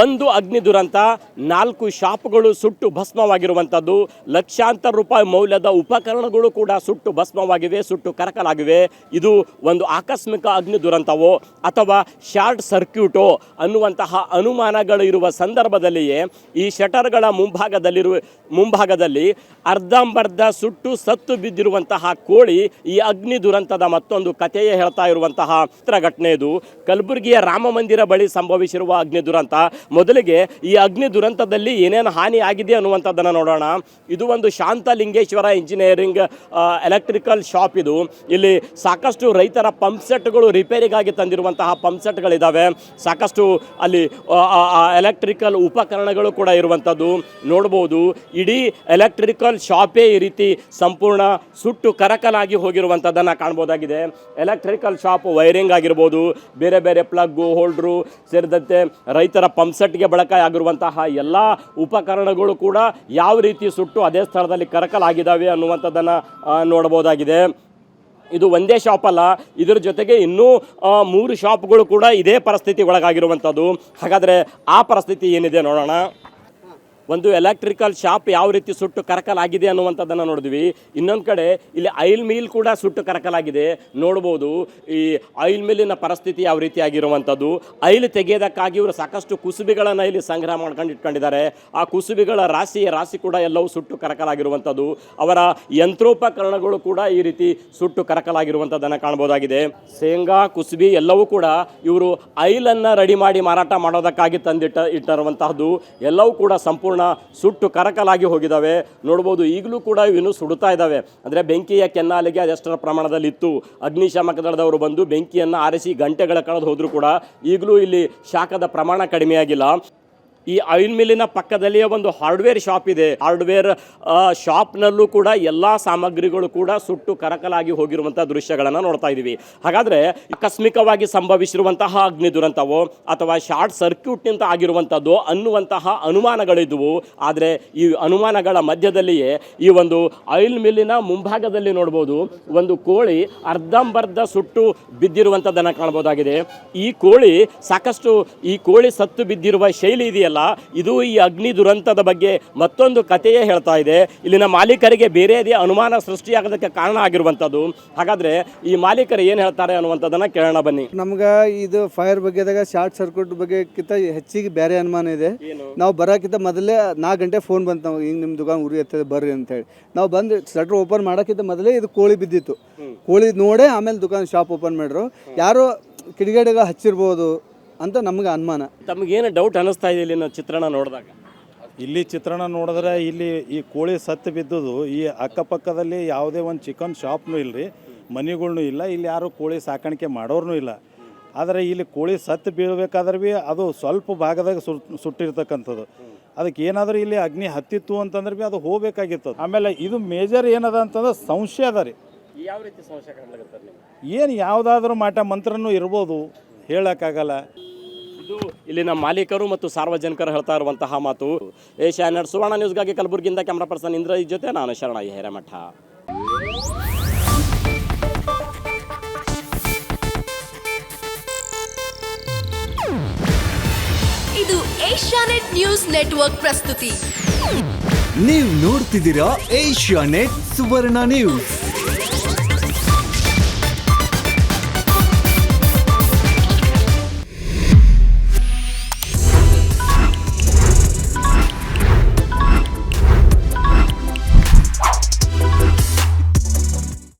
ಒಂದು ಅಗ್ನಿ ದುರಂತ, ನಾಲ್ಕು ಶಾಪ್ಗಳು ಸುಟ್ಟು ಭಸ್ಮವಾಗಿರುವಂಥದ್ದು, ಲಕ್ಷಾಂತರ ರೂಪಾಯಿ ಮೌಲ್ಯದ ಉಪಕರಣಗಳು ಕೂಡ ಸುಟ್ಟು ಭಸ್ಮವಾಗಿವೆ, ಸುಟ್ಟು ಕರಕಲಾಗಿವೆ. ಇದು ಒಂದು ಆಕಸ್ಮಿಕ ಅಗ್ನಿ ದುರಂತವೋ ಅಥವಾ ಶಾರ್ಟ್ ಸರ್ಕ್ಯೂಟೋ ಅನ್ನುವಂತಹ ಅನುಮಾನಗಳು ಇರುವ ಸಂದರ್ಭದಲ್ಲಿಯೇ ಈ ಶಟರ್ಗಳ ಮುಂಭಾಗದಲ್ಲಿರುವ ಮುಂಭಾಗದಲ್ಲಿ ಅರ್ಧಂಬರ್ಧ ಸುಟ್ಟು ಸತ್ತು ಬಿದ್ದಿರುವಂತಹ ಕೋಳಿ ಈ ಅಗ್ನಿ ದುರಂತದ ಮತ್ತೊಂದು ಕಥೆಯೇ ಹೇಳ್ತಾ ಇರುವಂತಹ ಚಿತ್ರ ಘಟನೆ ಇದು. ಕಲಬುರಗಿಯ ರಾಮ ಮಂದಿರ ಬಳಿ ಸಂಭವಿಸಿರುವ ಅಗ್ನಿ ದುರಂತ. ಮೊದಲಿಗೆ ಈ ಅಗ್ನಿ ದುರಂತದಲ್ಲಿ ಏನೇನು ಹಾನಿ ಆಗಿದೆ ಅನ್ನುವಂಥದ್ದನ್ನು ನೋಡೋಣ. ಇದು ಒಂದು ಶಾಂತಲಿಂಗೇಶ್ವರ ಇಂಜಿನಿಯರಿಂಗ್ ಎಲೆಕ್ಟ್ರಿಕಲ್ ಶಾಪ್ ಇದು. ಇಲ್ಲಿ ಸಾಕಷ್ಟು ರೈತರ ಪಂಪ್ ಸೆಟ್ಗಳು ರಿಪೇರಿಗಾಗಿ ತಂದಿರುವಂತಹ ಪಂಪ್ ಸೆಟ್ಗಳಿದ್ದಾವೆ ಸಾಕಷ್ಟು ಅಲ್ಲಿ ಎಲೆಕ್ಟ್ರಿಕಲ್ ಉಪಕರಣಗಳು ಕೂಡ ಇರುವಂಥದ್ದು. ನೋಡ್ಬೋದು, ಇಡೀ ಎಲೆಕ್ಟ್ರಿಕಲ್ ಶಾಪೇ ಈ ರೀತಿ ಸಂಪೂರ್ಣ ಸುಟ್ಟು ಕರಕಲಾಗಿ ಹೋಗಿರುವಂಥದ್ದನ್ನು ಕಾಣ್ಬೋದಾಗಿದೆ. ಎಲೆಕ್ಟ್ರಿಕಲ್ ಶಾಪ್ ವೈರಿಂಗ್ ಆಗಿರ್ಬೋದು, ಬೇರೆ ಬೇರೆ ಪ್ಲಗ್ಗು ಹೋಲ್ಡ್ರು ಸೇರಿದಂತೆ ರೈತರ ಪಂಪ್ ಸೆಟ್ಗೆ ಬಳಕೆಯಾಗಿರುವಂತಹ ಎಲ್ಲ ಉಪಕರಣಗಳು ಕೂಡ ಯಾವ ರೀತಿ ಸುಟ್ಟು ಅದೇ ಸ್ಥಳದಲ್ಲಿ ಕರಕಲಾಗಿದ್ದಾವೆ ಅನ್ನುವಂಥದ್ದನ್ನು ನೋಡ್ಬೋದಾಗಿದೆ ಇದು ಒಂದೇ ಶಾಪ್ ಅಲ್ಲ, ಇದರ ಜೊತೆಗೆ ಇನ್ನೂ ಮೂರು ಶಾಪ್ಗಳು ಕೂಡ ಇದೇ ಪರಿಸ್ಥಿತಿ ಒಳಗಾಗಿರುವಂಥದ್ದು. ಹಾಗಾದರೆ ಆ ಪರಿಸ್ಥಿತಿ ಏನಿದೆ ನೋಡೋಣ. ಒಂದು ಎಲೆಕ್ಟ್ರಿಕಲ್ ಶಾಪ್ ಯಾವ ರೀತಿ ಸುಟ್ಟು ಕರಕಲಾಗಿದೆ ಅನ್ನುವಂಥದ್ದನ್ನು ನೋಡಿದ್ವಿ. ಇನ್ನೊಂದು ಕಡೆ ಇಲ್ಲಿ ಆಯಿಲ್ ಮಿಲ್ ಕೂಡ ಸುಟ್ಟು ಕರಕಲಾಗಿದೆ. ನೋಡ್ಬೋದು ಈ ಆಯಿಲ್ ಮಿಲ್ಲಿನ ಪರಿಸ್ಥಿತಿ ಯಾವ ರೀತಿ ಆಗಿರುವಂಥದ್ದು. ಆಯಿಲ್ ತೆಗೆಯೋದಕ್ಕಾಗಿ ಇವರು ಸಾಕಷ್ಟು ಕುಸುಬಿಗಳನ್ನು ಇಲ್ಲಿ ಸಂಗ್ರಹ ಮಾಡ್ಕೊಂಡು ಇಟ್ಕೊಂಡಿದ್ದಾರೆ. ಆ ಕುಸುಬಿಗಳ ರಾಶಿ ರಾಶಿ ಕೂಡ ಎಲ್ಲವೂ ಸುಟ್ಟು ಕರಕಲಾಗಿರುವಂಥದ್ದು. ಅವರ ಯಂತ್ರೋಪಕರಣಗಳು ಕೂಡ ಈ ರೀತಿ ಸುಟ್ಟು ಕರಕಲಾಗಿರುವಂಥದ್ದನ್ನು ಕಾಣ್ಬೋದಾಗಿದೆ ಶೇಂಗಾ, ಕುಸುಬಿ ಎಲ್ಲವೂ ಕೂಡ ಇವರು ಆಯಿಲನ್ನು ರೆಡಿ ಮಾಡಿ ಮಾರಾಟ ಮಾಡೋದಕ್ಕಾಗಿ ತಂದಿಟ್ಟ, ಇಟ್ಟಿರುವಂತಹದ್ದು. ಎಲ್ಲವೂ ಕೂಡ ಸಂಪೂರ್ಣ ಸುಟ್ಟು ಕರಕಲಾಗಿ ಹೋಗಿದ್ದಾವೆ ನೋಡ್ಬೋದು ಈಗಲೂ ಕೂಡ ಇವನು ಸುಡುತ್ತಾ ಇದ್ದಾವೆ ಅಂದರೆ ಬೆಂಕಿಯ ಕೆನ್ನಾಲಿಗೆ ಅದೆಷ್ಟರ ಪ್ರಮಾಣದಲ್ಲಿ ಇತ್ತು ಅಗ್ನಿಶಾಮಕ ದಳದವರು ಬಂದು ಬೆಂಕಿಯನ್ನು ಆರಿಸಿ ಗಂಟೆಗಳ ಕಳೆದು ಹೋದರೂ ಕೂಡ ಈಗಲೂ ಇಲ್ಲಿ ಶಾಖದ ಪ್ರಮಾಣ ಕಡಿಮೆಯಾಗಿಲ್ಲ. ಈ ಆಯಿಲ್ ಮಿಲ್ಲಿನ ಪಕ್ಕದಲ್ಲಿಯೇ ಒಂದು ಹಾರ್ಡ್ವೇರ್ ಶಾಪ್ ಇದೆ. ಹಾರ್ಡ್ವೇರ್ ಶಾಪ್ನಲ್ಲೂ ಕೂಡ ಎಲ್ಲ ಸಾಮಗ್ರಿಗಳು ಕೂಡ ಸುಟ್ಟು ಕರಕಲಾಗಿ ಹೋಗಿರುವಂಥ ದೃಶ್ಯಗಳನ್ನು ನೋಡ್ತಾ ಇದ್ದೀವಿ ಹಾಗಾದರೆ ಆಕಸ್ಮಿಕವಾಗಿ ಸಂಭವಿಸಿರುವಂತಹ ಅಗ್ನಿ ದುರಂತವೋ ಅಥವಾ ಶಾರ್ಟ್ ಸರ್ಕ್ಯೂಟ್ನಿಂದ ಆಗಿರುವಂಥದ್ದು ಅನ್ನುವಂತಹ ಅನುಮಾನಗಳಿದ್ವು. ಆದರೆ ಈ ಅನುಮಾನಗಳ ಮಧ್ಯದಲ್ಲಿಯೇ ಈ ಒಂದು ಆಯಿಲ್ ಮಿಲ್ಲಿನ ಮುಂಭಾಗದಲ್ಲಿ ನೋಡ್ಬೋದು ಒಂದು ಕೋಳಿ ಅರ್ಧಂಬರ್ಧ ಸುಟ್ಟು ಬಿದ್ದಿರುವಂಥದ್ದನ್ನು ಕಾಣ್ಬೋದಾಗಿದೆ. ಈ ಕೋಳಿ ಸಾಕಷ್ಟು ಈ ಕೋಳಿ ಸತ್ತು ಬಿದ್ದಿರುವ ಶೈಲಿ ಇದೆಯಲ್ಲ ಇದು ಈ ಅಗ್ನಿ ದುರಂತದ ಬಗ್ಗೆ ಮತ್ತೊಂದು ಕಥೆಯೇ ಹೇಳ್ತಾ ಇದೆ. ಇಲ್ಲಿನ ಮಾಲೀಕರಿಗೆ ಬೇರೆದೇ ಅನುಮಾನ ಸೃಷ್ಟಿಯಾಗೋದಕ್ಕೆ ಕಾರಣ ಆಗಿರುವಂಥದ್ದು. ಹಾಗಾದರೆ ಈ ಮಾಲೀಕರು ಏನು ಹೇಳ್ತಾರೆ ಅನ್ನುವಂಥದ್ದನ್ನು ಕೇಳೋಣ ಬನ್ನಿ. ನಮ್ಗೆ ಇದು ಫೈರ್ ಬಗ್ಗೆದಾಗ ಶಾರ್ಟ್ ಸರ್ಕ್ಯೂಟ್ ಬಗ್ಗೆಕ್ಕಿಂತ ಹೆಚ್ಚಿಗೆ ಬೇರೆ ಅನುಮಾನ ಇದೆ. ನಾವು ಬರೋಕ್ಕಿಂತ ಮೊದಲೇ ನಾಲ್ಕು ಗಂಟೆ ಫೋನ್ ಬಂತು ನಾವು ಹಿಂಗೆ ನಿಮ್ಮ ದುಕಾನ್ ಉರಿ ಎತ್ತದೆ ಬರ್ರಿ ಅಂತೇಳಿ. ನಾವು ಬಂದು ಶಟ್ರ್ ಓಪನ್ ಮಾಡೋಕ್ಕಿಂತ ಮೊದಲೇ ಇದು ಕೋಳಿ ಬಿದ್ದಿತ್ತು. ಕೋಳಿ ನೋಡೇ ಆಮೇಲೆ ದುಕಾನ್ ಶಾಪ್ ಓಪನ್ ಮಾಡ್ರು. ಯಾರೋ ಕಿಡಿಗೇಡಿಗೆ ಹಚ್ಚಿರ್ಬೋದು ಅಂತ ನಮ್ಗೆ ಅನುಮಾನ. ತಮಗೇನು ಡೌಟ್ ಅನ್ನಿಸ್ತಾ ಇದೆ ಇಲ್ಲಿನ ಚಿತ್ರಣ ನೋಡಿದಾಗ? ಇಲ್ಲಿ ಚಿತ್ರಣ ನೋಡಿದ್ರೆ ಇಲ್ಲಿ ಈ ಕೋಳಿ ಸತ್ತು ಬಿದ್ದದು ಈ ಅಕ್ಕಪಕ್ಕದಲ್ಲಿ ಯಾವುದೇ ಒಂದು ಚಿಕನ್ ಶಾಪ್ನೂ ಇಲ್ಲರಿ ಮನೆಗಳ್ನೂ ಇಲ್ಲ ಇಲ್ಲಿ ಯಾರು ಕೋಳಿ ಸಾಕಾಣಿಕೆ ಮಾಡೋರ್ನೂ ಇಲ್ಲ. ಆದರೆ ಇಲ್ಲಿ ಕೋಳಿ ಸತ್ತು ಬೀಳಬೇಕಾದ್ರೆ ಭೀ ಅದು ಸ್ವಲ್ಪ ಭಾಗದಾಗ ಸುಟ್ ಸುಟ್ಟಿರ್ತಕ್ಕಂಥದ್ದು. ಅದಕ್ಕೆ ಏನಾದರೂ ಇಲ್ಲಿ ಅಗ್ನಿ ಹತ್ತಿತ್ತು ಅಂತಂದ್ರೆ ಭೀ ಅದು ಹೋಗಬೇಕಾಗಿತ್ತು ಆಮೇಲೆ ಇದು ಮೇಜರ್ ಏನದ ಅಂತಂದ್ರೆ ಸಂಶಯ ಅದ ರೀ. ಯಾವ ರೀತಿ ಸಂಶಯ ಕಾಣ್ಲಾಗತ್ತೆ ಏನು ಯಾವುದಾದ್ರೂ ಮಾಟ ಮಂತ್ರನೂ ಇರ್ಬೋದು ಹೇಳೋಕ್ಕಾಗಲ್ಲ. ಇದು ಇಲ್ಲಿನ ಮಾಲೀಕರು ಮತ್ತು ಸಾರ್ವಜನಿಕರು ಹೇಳ್ತಾ ಇರುವಂತಹ ಮಾತು. ಏಷ್ಯಾನೆಟ್ ಸುವರ್ಣ ನ್ಯೂಸ್ಗಾಗಿ ಕಲಬುರಗಿಯಿಂದ ಕ್ಯಾಮ್ರಾ ಪರ್ಸನ್ ಇಂದ್ರ ಜೊತೆ ನಾನು ಶರಣ ಹಿರೇಮಠ. ಇದು ಏಷ್ಯಾನೆಟ್ ನ್ಯೂಸ್ ನೆಟ್ವರ್ಕ್ ಪ್ರಸ್ತುತಿ. ನೀವು ನೋಡ್ತಿದ್ದೀರಾ ಏಷ್ಯಾ ನೆಟ್ ಸುವರ್ಣ ನ್ಯೂಸ್.